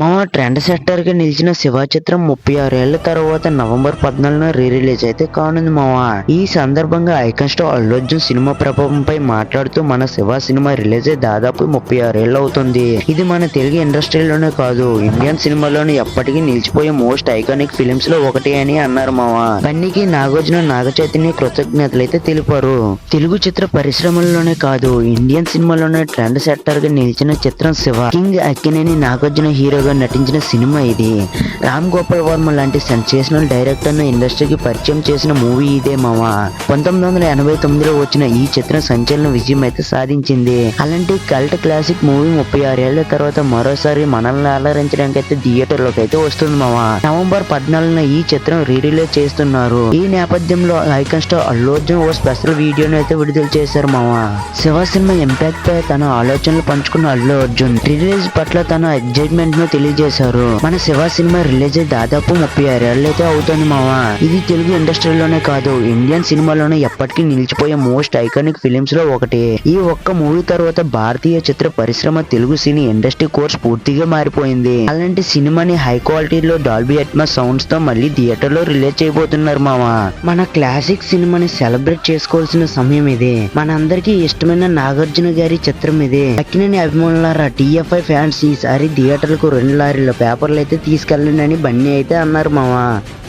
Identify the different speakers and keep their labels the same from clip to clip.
Speaker 1: మా ట్రెండ్ సెట్టర్గా నిలిచిన శివ చిత్రం ముప్పై ఆరేళ్ళ తర్వాత నవంబర్ పద్నాలుగున రీ రిలీజ్ అయితే కానుంది మావా ఈ సందర్భంగా icon star Allu Arjun cinema ప్రభావంపై మాట్లాడుతూ మన శివ సినిమా రిలీజ్ అయి దాదాపు ముప్పై ఆరేళ్ళు అవుతుంది. ఇది మన తెలుగు ఇండస్ట్రీలోనే కాదు ఇండియన్ సినిమాలోనే ఎప్పటికీ నిలిచిపోయే మోస్ట్ ఐకానిక్ ఫిలిమ్స్లో ఒకటి అని అన్నారు మావా బన్నీకి నాగార్జున నాగ చైతన్య కృతజ్ఞతలు అయితే తెలిపారు. తెలుగు చిత్ర పరిశ్రమల్లోనే కాదు ఇండియన్ సినిమాలోనే ట్రెండ్ సెట్టర్గా నిలిచిన చిత్రం శివ. కింగ్ అక్కినేని నాగార్జున హీరోగా నటించిన సినిమా ఇది. రామ్ గోపాల్ వర్మ లాంటి సెన్సేషనల్ డైరెక్టర్ను ఇండస్ట్రీకి పరిచయం చేసిన మూవీ ఇదే మావా. పంతొమ్మిది వందల ఎనభై తొమ్మిదిలో వచ్చిన ఈ చిత్రం సంచలన విజయం అయితే సాధించింది. అలాంటి కల్ట్ క్లాసిక్ మూవీ ముప్పై ఆరేళ్ళ తర్వాత మరోసారి మనల్ని అలరించడానికి అయితే థియేటర్లోకి అయితే వస్తుంది మావా. నవంబర్ పద్నాలుగున ఈ చిత్రం రీ రిలీజ్ చేస్తున్నారు. ఈ నేపథ్యంలో ఐకన్ స్టార్ అల్లు అర్జున్ ఓ స్పెషల్ వీడియోను అయితే విడుదల చేశారు మావా. శివ సినిమా ఇంపాక్ట్ పై తన ఆలోచనలు పంచుకున్న అల్లు అర్జున్. రిలీజ్ పట్ల తన ఎగ్జైట్మెంట్ను తెలియజేశారు. మన శివ సినిమా రిలీజ్ దాదాపు ముప్పై ఆరు అయితే అవుతుంది మావా. ఇది తెలుగు ఇండస్ట్రీలోనే కాదు ఇండియన్ సినిమాలోనే ఎప్పటికీ నిలిచిపోయే మోస్ట్ ఐకానిక్ ఫిలిమ్స్లో ఒకటి. ఈ ఒక్క మూవీ తర్వాత భారతీయ చిత్ర పరిశ్రమ తెలుగు సినీ ఇండస్ట్రీ కోర్స్ పూర్తిగా మారిపోయింది. అలాంటి సినిమాని హై క్వాలిటీలో డాల్బీ అట్మా సౌండ్స్తో మళ్ళీ థియేటర్లో రిలీజ్ చేయబోతున్నారు మావా. మన క్లాసిక్ సినిమాని సెలబ్రేట్ చేసుకోవాల్సిన సమయం ఇది. మనందరికీ ఇష్టమైన నాగార్జున గారి చిత్రం ఇది. అక్కినని అభిమానులారా టిఎఫ్ఐ ఫ్యాన్స్ ఈసారి థియేటర్లకు రెండు లారీల పేపర్లు అయితే తీసుకెళ్ళండి అని బన్నీ అయితే అన్నారు మావా.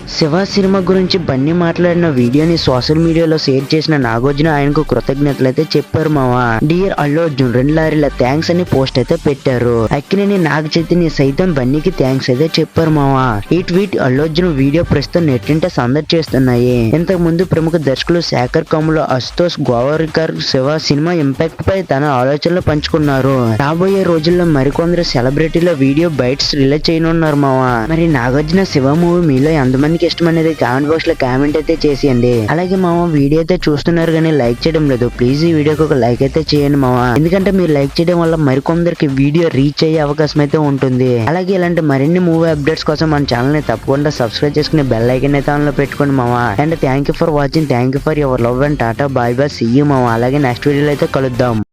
Speaker 1: శివ సినిమా గురించి బన్నీ మాట్లాడిన వీడియోని సోషల్ మీడియాలో షేర్ చేసిన నాగార్జున ఆయనకు కృతజ్ఞతలు అయితే చెప్పారు మావా. డియర్ అల్లు అర్జున్ రెండు లారీల థ్యాంక్స్ అని పోస్ట్ అయితే పెట్టారు. అక్కినేని నాగ చైతన్య సైతం బన్నీకి థ్యాంక్స్ అయితే చెప్పారు మావా. ఈ ట్వీట్ అల్లు అర్జున్ వీడియో ప్రస్తుతం నెట్టింట సందడి చేస్తున్నాయి. ఇంతకు ముందు ప్రముఖ దర్శకులు శేఖర్ కమ్ములో అశుతోష్ గోవర్కర్ శివ సినిమా ఇంపాక్ట్ పై తన ఆలోచనలు పంచుకున్నారు. రాబోయే రోజుల్లో మరికొందరు సెలబ్రిటీల వీడియో బైట్స్ రిలీజ్ చేయనున్నారు మావా. మరి నాగార్జున శివ మూవీ మీలో ఎంతమందికి ఇష్టం అనేది కామెంట్ బాక్స్లో కామెంట్ అయితే చేసేయండి. అలాగే మామ వీడియో అయితే చూస్తున్నారు కానీ లైక్ చేయడం లేదు. ప్లీజ్ ఈ వీడియోకి ఒక లైక్ అయితే చేయండి మామ. ఎందుకంటే మీరు లైక్ చేయడం వల్ల మరికొందరికి వీడియో రీచ్ అయ్యే అవకాశం అయితే ఉంటుంది. అలాగే ఇలాంటి మరిన్ని మూవీ అప్డేట్స్ కోసం మన ఛానల్ని తప్పకుండా సబ్స్క్రైబ్ చేసుకుని బెల్ ఐకన్ అయితే ఆన్ పెట్టుకోండి మామ. And thank you for watching thank you for your love and tata bye bye see you మామ. అలాగే నెక్స్ట్ వీడియోలో అయితే కలుద్దాం.